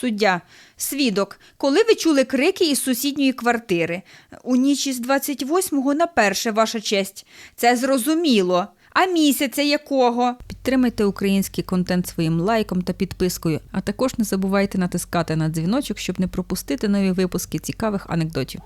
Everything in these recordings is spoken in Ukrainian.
Суддя, свідок, коли ви чули крики із сусідньої квартири? У ніч із 28 на перше, ваша честь. Це зрозуміло. А місяця якого? Підтримайте український контент своїм лайком та підпискою, а також не забувайте натискати на дзвіночок, щоб не пропустити нові випуски цікавих анекдотів.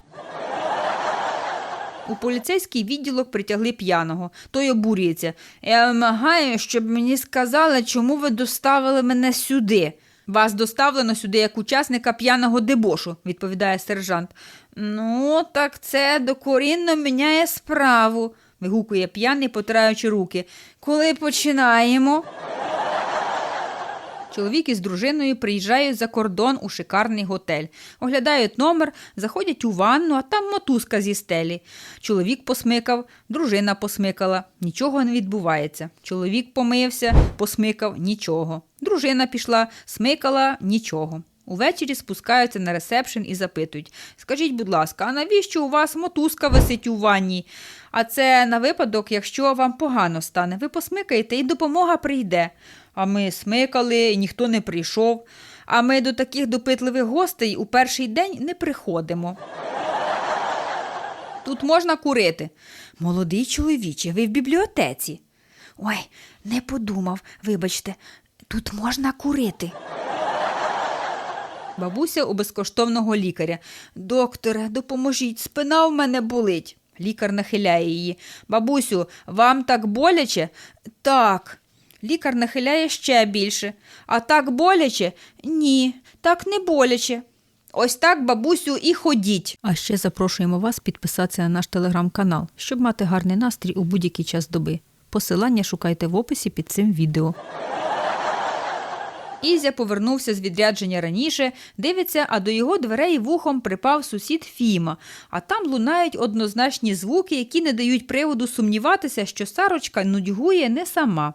У поліцейський відділок притягли п'яного. Той обурюється. Я вимагаю, щоб мені сказали, чому ви доставили мене сюди. Вас доставлено сюди як учасника п'яного дебошу, відповідає сержант. Ну, так це докорінно міняє справу, вигукує п'яний, потираючи руки. Коли починаємо? Чоловік із дружиною приїжджають за кордон у шикарний готель. Оглядають номер, заходять у ванну, а там мотузка зі стелі. Чоловік посмикав, дружина посмикала. Нічого не відбувається. Чоловік помився, посмикав нічого. Дружина пішла, смикала нічого. Увечері спускаються на ресепшн і запитують: Скажіть, будь ласка, а навіщо у вас мотузка висить у ванні? А це на випадок, якщо вам погано стане, ви посмикаєте і допомога прийде. А ми смикали, і ніхто не прийшов. А ми до таких допитливих гостей у перший день не приходимо. Тут можна курити. Молодий чоловіче, ви в бібліотеці. Ой, не подумав, вибачте, тут можна курити. Бабуся у безкоштовного лікаря. Докторе, допоможіть, спина в мене болить. Лікар нахиляє її. Бабусю, вам так боляче? Так. Лікар нахиляє ще більше. А так боляче? Ні, так не боляче. Ось так, бабусю, і ходіть. А ще запрошуємо вас підписатися на наш телеграм-канал, щоб мати гарний настрій у будь-який час доби. Посилання шукайте в описі під цим відео. Ізя повернувся з відрядження раніше, дивиться, а до його дверей вухом припав сусід Фіма, а там лунають однозначні звуки, які не дають приводу сумніватися, що Сарочка нудьгує не сама.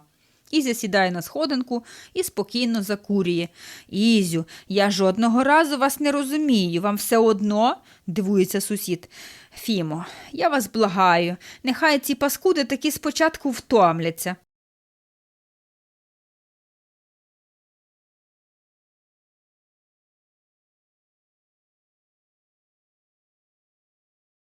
Ізя сідає на сходинку і спокійно закурює. Ізю, я жодного разу вас не розумію. Вам все одно? дивується сусід. Фімо, я вас благаю, нехай ці паскуди таки спочатку втомляться.